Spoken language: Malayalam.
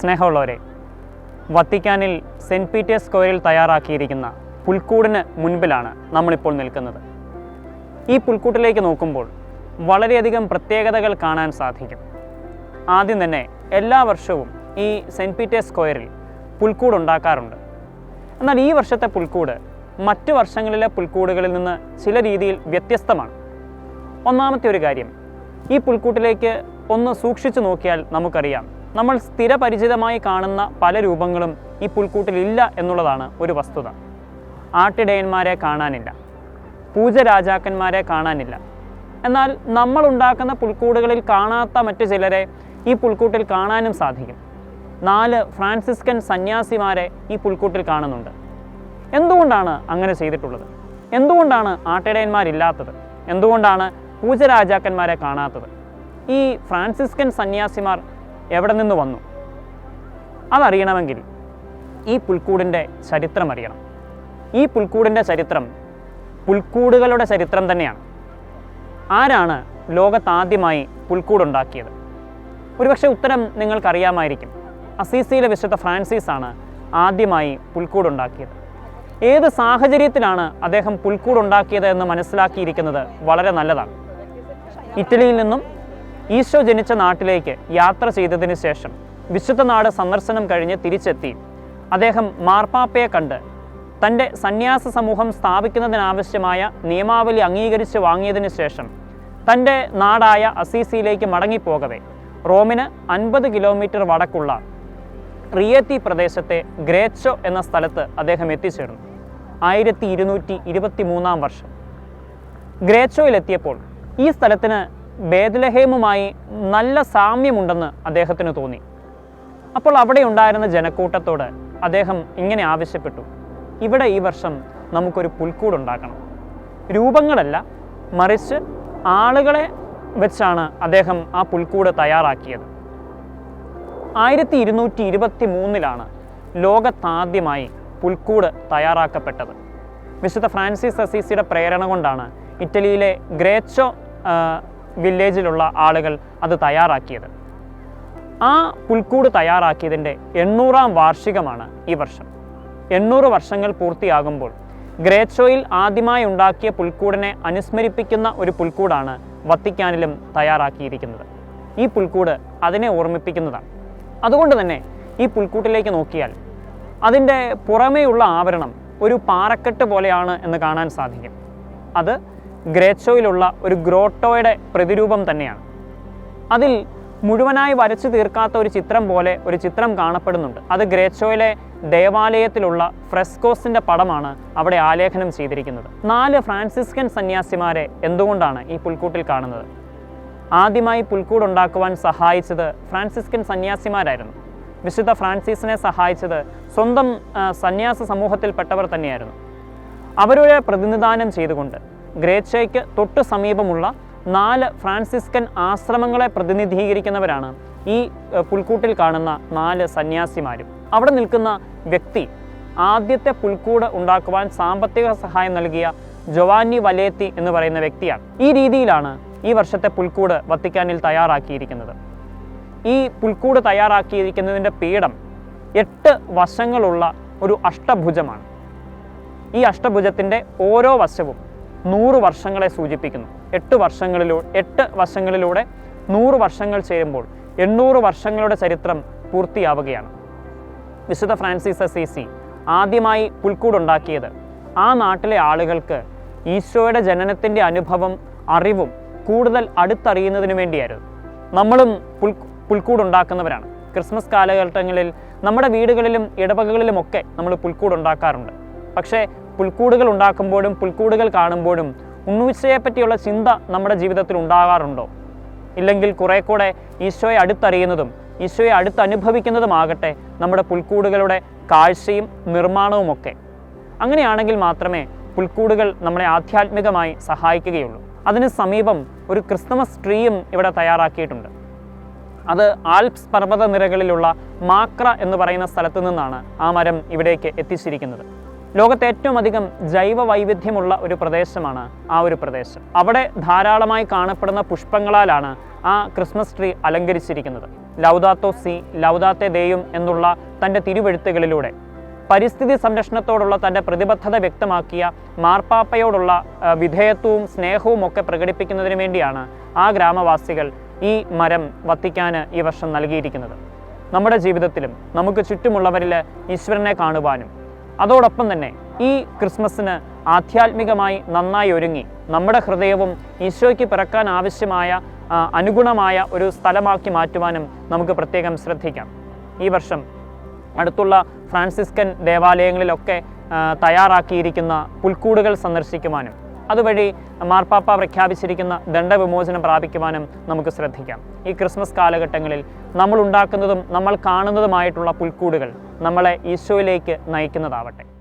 സ്നേഹമുള്ളവരെ വത്തിക്കാനിൽ സെന്റ് പീറ്റേഴ്സ് സ്ക്വയറിൽ തയ്യാറാക്കിയിരിക്കുന്ന പുൽക്കൂടിന് മുൻപിലാണ് നമ്മളിപ്പോൾ നിൽക്കുന്നത്. ഈ പുൽക്കൂട്ടിലേക്ക് നോക്കുമ്പോൾ വളരെയധികം പ്രത്യേകതകൾ കാണാൻ സാധിക്കും. ആദ്യം തന്നെ എല്ലാ വർഷവും ഈ സെന്റ് പീറ്റേഴ്സ് സ്ക്വയറിൽ പുൽക്കൂട് ഉണ്ടാക്കാറുണ്ട്. എന്നാൽ ഈ വർഷത്തെ പുൽക്കൂട് മറ്റു വർഷങ്ങളിലെ പുൽക്കൂടുകളിൽ നിന്ന് ചില രീതിയിൽ വ്യത്യസ്തമാണ്. ഒന്നാമത്തെ ഒരു കാര്യം ഈ പുൽക്കൂട്ടിലേക്ക് ഒന്ന് സൂക്ഷിച്ചു നോക്കിയാൽ നമുക്കറിയാം നമ്മൾ സ്ഥിരപരിചിതമായി കാണുന്ന പല രൂപങ്ങളും ഈ പുൽക്കൂട്ടിലില്ല എന്നുള്ളതാണ് ഒരു വസ്തുത. ആട്ടിടയന്മാരെ കാണാനില്ല. പൂജരാജാക്കന്മാരെ കാണാനില്ല. എന്നാൽ നമ്മൾ ഉണ്ടാക്കുന്ന പുൽക്കൂടുകളിൽ കാണാത്ത മറ്റു ചിലരെ ഈ പുൽക്കൂട്ടിൽ കാണാനും സാധിക്കും. നാല് ഫ്രാൻസിസ്കൻ സന്യാസിമാരെ ഈ പുൽക്കൂട്ടിൽ കാണുന്നുണ്ട്. എന്തുകൊണ്ടാണ് അങ്ങനെ ചെയ്തിട്ടുള്ളത്? എന്തുകൊണ്ടാണ് ആട്ടിടയന്മാരില്ലാത്തത്? എന്തുകൊണ്ടാണ് പൂജരാജാക്കന്മാരെ കാണാത്തത്? ഈ ഫ്രാൻസിസ്കൻ സന്യാസിമാർ എവിടെ നിന്ന് വന്നു? അതറിയണമെങ്കിൽ ഈ പുൽക്കൂടിന്റെ ചരിത്രം അറിയണം. ഈ പുൽക്കൂടിന്റെ ചരിത്രം പുൽക്കൂടുകളുടെ ചരിത്രം തന്നെയാണ്. ആരാണ് ലോകത്താദ്യമായി പുൽക്കൂടുണ്ടാക്കിയത്? ഒരുപക്ഷെ ഉത്തരം നിങ്ങൾക്കറിയാമായിരിക്കും. അസീസിയിലെ വിശുദ്ധ ഫ്രാൻസിസ് ആണ് ആദ്യമായി പുൽക്കൂടുണ്ടാക്കിയത്. ഏത് സാഹചര്യത്തിലാണ് അദ്ദേഹം പുൽക്കൂടുണ്ടാക്കിയത് എന്ന് മനസ്സിലാക്കിയിരിക്കുന്നത് വളരെ നല്ലതാണ്. ഇറ്റലിയിൽ നിന്നും ഈശോ ജനിച്ച നാട്ടിലേക്ക് യാത്ര ചെയ്തതിന് ശേഷം വിശുദ്ധ നാട് സന്ദർശനം കഴിഞ്ഞ് തിരിച്ചെത്തി. അദ്ദേഹം മാർപ്പാപ്പയെ കണ്ട് തന്റെ സന്യാസ സമൂഹം സ്ഥാപിക്കുന്നതിനാവശ്യമായ നിയമാവലി അംഗീകരിച്ച് വാങ്ങിയതിനു ശേഷം തന്റെ നാടായ അസീസിയിലേക്ക് മടങ്ങിപ്പോകവേ. റോമിന് അൻപത് കിലോമീറ്റർ വടക്കുള്ള റിയത്തി പ്രദേശത്തെ ഗ്രേച്ചോ എന്ന സ്ഥലത്ത് അദ്ദേഹം എത്തിച്ചേർന്നു. ആയിരത്തി ഇരുന്നൂറ്റി ഇരുപത്തി മൂന്നാം വർഷം. ഗ്രേച്ചോയിലെത്തിയപ്പോൾ ഈ സ്ഥലത്തിന് ബേദ്ലഹേമുമായി നല്ല സാമ്യമുണ്ടെന്ന് അദ്ദേഹത്തിന് തോന്നി. അപ്പോൾ അവിടെ ഉണ്ടായിരുന്ന ജനക്കൂട്ടത്തോട് അദ്ദേഹം ഇങ്ങനെ ആവശ്യപ്പെട്ടു. ഇവിടെ ഈ വർഷം നമുക്കൊരു പുൽക്കൂടുണ്ടാക്കണം രൂപങ്ങളല്ല മറിച്ച് ആളുകളെ വെച്ചാണ് അദ്ദേഹം ആ പുൽക്കൂട് തയ്യാറാക്കിയത്. ആയിരത്തി ഇരുന്നൂറ്റി ഇരുപത്തി മൂന്നിലാണ് ലോകത്താദ്യമായി പുൽക്കൂട് തയ്യാറാക്കപ്പെട്ടത്. വിശുദ്ധ ഫ്രാൻസിസ് അസീസിയുടെ പ്രേരണ കൊണ്ടാണ് ഇറ്റലിയിലെ ഗ്രേച്ചോ വില്ലേജിലുള്ള ആളുകൾ അത് തയ്യാറാക്കിയത്. ആ പുൽക്കൂട് തയ്യാറാക്കിയതിന്റെ എണ്ണൂറാം വാർഷികമാണ് ഈ വർഷം. എണ്ണൂറ് വർഷങ്ങൾ പൂർത്തിയാകുമ്പോൾ ഗ്രേച്ചോയിൽ ആദ്യമായി ഉണ്ടാക്കിയ പുൽക്കൂടിനെ അനുസ്മരിപ്പിക്കുന്ന ഒരു പുൽക്കൂടാണ് വത്തിക്കാനിലും തയ്യാറാക്കിയിരിക്കുന്നത്. ഈ പുൽക്കൂട് അതിനെ ഓർമ്മിപ്പിക്കുന്നതാണ്. അതുകൊണ്ട് തന്നെ ഈ പുൽക്കൂട്ടിലേക്ക് നോക്കിയാൽ അതിന്റെ പുറമേയുള്ള ആവരണം ഒരു പാറക്കെട്ട് പോലെയാണ് എന്ന് കാണാൻ സാധിക്കും. അത് ഗ്രേച്ചോയിലുള്ള ഒരു ഗ്രോട്ടോയുടെ പ്രതിരൂപം തന്നെയാണ്. അതിൽ മുഴുവനായി വരച്ചു തീർക്കാത്ത ഒരു ചിത്രം പോലെ ഒരു ചിത്രം കാണപ്പെടുന്നുണ്ട്. അത് ഗ്രേച്ചോയിലെ ദേവാലയത്തിലുള്ള ഫ്രെസ്കോസിന്റെ പടമാണ് അവിടെ ആലേഖനം ചെയ്തിരിക്കുന്നത്. നാല് ഫ്രാൻസിസ്കൻ സന്യാസിമാരെ എന്തുകൊണ്ടാണ് ഈ പുൽക്കൂട്ടിൽ കാണുന്നത്? ആദ്യമായി പുൽക്കൂട് ഉണ്ടാക്കുവാൻ സഹായിച്ചത് ഫ്രാൻസിസ്കൻ സന്യാസിമാരായിരുന്നു. വിശുദ്ധ ഫ്രാൻസിസിനെ സഹായിച്ചത് സ്വന്തം സന്യാസ സമൂഹത്തിൽപ്പെട്ടവർ തന്നെയായിരുന്നു. അവരുടെ പ്രതിനിധാനം ചെയ്തുകൊണ്ട് ഗ്രേച്ചയ്ക്ക് തൊട്ടു സമീപമുള്ള നാല് ഫ്രാൻസിസ്കൻ ആശ്രമങ്ങളെ പ്രതിനിധീകരിക്കുന്നവരാണ് ഈ പുൽക്കൂട്ടിൽ കാണുന്ന നാല് സന്യാസിമാരും. അവിടെ നിൽക്കുന്ന വ്യക്തി ആദ്യത്തെ പുൽക്കൂട് ഉണ്ടാക്കുവാൻ സാമ്പത്തിക സഹായം നൽകിയ ജൊവാനി വലേത്തി എന്ന് പറയുന്ന വ്യക്തിയാണ്. ഈ രീതിയിലാണ് ഈ വർഷത്തെ പുൽക്കൂട് വത്തിക്കാനിൽ തയ്യാറാക്കിയിരിക്കുന്നത്. ഈ പുൽക്കൂട് തയ്യാറാക്കിയിരിക്കുന്നതിന്റെ പീഠം എട്ട് വശങ്ങളുള്ള ഒരു അഷ്ടഭുജമാണ്. ഈ അഷ്ടഭുജത്തിന്റെ ഓരോ വശവും നൂറ് വർഷങ്ങളെ സൂചിപ്പിക്കുന്നു. എട്ട് വർഷങ്ങളിലൂടെ എട്ട് വർഷങ്ങളിലൂടെ നൂറ് വർഷങ്ങൾ ചേരുമ്പോൾ എണ്ണൂറ് വർഷങ്ങളുടെ ചരിത്രം പൂർത്തിയാവുകയാണ്. വിശുദ്ധ ഫ്രാൻസിസ് അസീസി ആദ്യമായി പുൽക്കൂടുണ്ടാക്കിയത് ആ നാട്ടിലെ ആളുകൾക്ക് ഈശോയുടെ ജനനത്തിന്റെ അനുഭവം അറിവും കൂടുതൽ അടുത്തറിയുന്നതിനു വേണ്ടിയായിരുന്നു. നമ്മളും പുൽ പുൽക്കൂടുണ്ടാക്കുന്നവരാണ്. ക്രിസ്മസ് കാലഘട്ടങ്ങളിൽ നമ്മുടെ വീടുകളിലും ഇടവകകളിലുമൊക്കെ നമ്മൾ പുൽക്കൂടുണ്ടാക്കാറുണ്ട്. പക്ഷേ പുൽക്കൂടുകൾ ഉണ്ടാക്കുമ്പോഴും പുൽക്കൂടുകൾ കാണുമ്പോഴും ഉണ്ണൂച്ചയെ പറ്റിയുള്ള ചിന്ത നമ്മുടെ ജീവിതത്തിൽ ഉണ്ടാകാറുണ്ടോ? ഇല്ലെങ്കിൽ കുറെ കൂടെ ഈശോയെ അടുത്തറിയുന്നതും ഈശോയെ അടുത്തനുഭവിക്കുന്നതുമാകട്ടെ നമ്മുടെ പുൽക്കൂടുകളുടെ കാഴ്ചയും നിർമ്മാണവുമൊക്കെ. അങ്ങനെയാണെങ്കിൽ മാത്രമേ പുൽക്കൂടുകൾ നമ്മളെ ആധ്യാത്മികമായി സഹായിക്കുകയുള്ളൂ. അതിന് സമീപം ഒരു ക്രിസ്തുമസ് ട്രീയും ഇവിടെ തയ്യാറാക്കിയിട്ടുണ്ട്. അത് ആൽപ്സ് പർവത നിരകളിലുള്ള മാക്ര എന്ന് പറയുന്ന സ്ഥലത്തു നിന്നാണ് ആ മരം ഇവിടേക്ക് എത്തിച്ചിരിക്കുന്നത്. ലോകത്തെ ഏറ്റവും അധികം ജൈവ വൈവിധ്യമുള്ള ഒരു പ്രദേശമാണ് ആ ഒരു പ്രദേശം. അവിടെ ധാരാളമായി കാണപ്പെടുന്ന പുഷ്പങ്ങളാലാണ് ആ ക്രിസ്മസ് ട്രീ അലങ്കരിച്ചിരിക്കുന്നത്. ലൗദാത്തോ സി ലൗദാത്തെ ദേയും എന്നുള്ള തന്റെ തിരുവെഴുത്തുകളിലൂടെ. പരിസ്ഥിതി സംരക്ഷണത്തോടുള്ള തന്റെ പ്രതിബദ്ധത വ്യക്തമാക്കിയ മാർപ്പാപ്പയോടുള്ള വിധേയത്വവും സ്നേഹവും ഒക്കെ പ്രകടിപ്പിക്കുന്നതിന് വേണ്ടിയാണ് ആ ഗ്രാമവാസികൾ ഈ മരം വത്തിക്കാന് ഈ വർഷം നൽകിയിരിക്കുന്നത്. നമ്മുടെ ജീവിതത്തിലും നമുക്ക് ചുറ്റുമുള്ളവരിൽ ഈശ്വരനെ കാണുവാനും അതോടൊപ്പം തന്നെ ഈ ക്രിസ്മസിന് ആധ്യാത്മികമായി നന്നായി ഒരുങ്ങി നമ്മുടെ ഹൃദയവും ഈശോയ്ക്ക് പിറക്കാൻ ആവശ്യമായ അനുഗുണമായ ഒരു സ്ഥലമാക്കി മാറ്റുവാനും നമുക്ക് പ്രത്യേകം ശ്രദ്ധിക്കാം. ഈ വർഷം അടുത്തുള്ള ഫ്രാൻസിസ്കൻ ദേവാലയങ്ങളിലൊക്കെ തയ്യാറാക്കിയിരിക്കുന്ന പുൽക്കൂടുകൾ സന്ദർശിക്കുവാനും അതുവഴി മാർപ്പാപ്പ പ്രഖ്യാപിച്ചിരിക്കുന്ന ദണ്ഡവിമോചനം പ്രാപിക്കുവാനും നമുക്ക് ശ്രദ്ധിക്കാം. ഈ ക്രിസ്മസ് കാലഘട്ടങ്ങളിൽ നമ്മൾ ഉണ്ടാക്കുന്നതും നമ്മൾ കാണുന്നതുമായിട്ടുള്ള പുൽക്കൂടുകൾ നമ്മളെ ഈശോയിലേക്ക് നയിക്കുന്നതാവട്ടെ.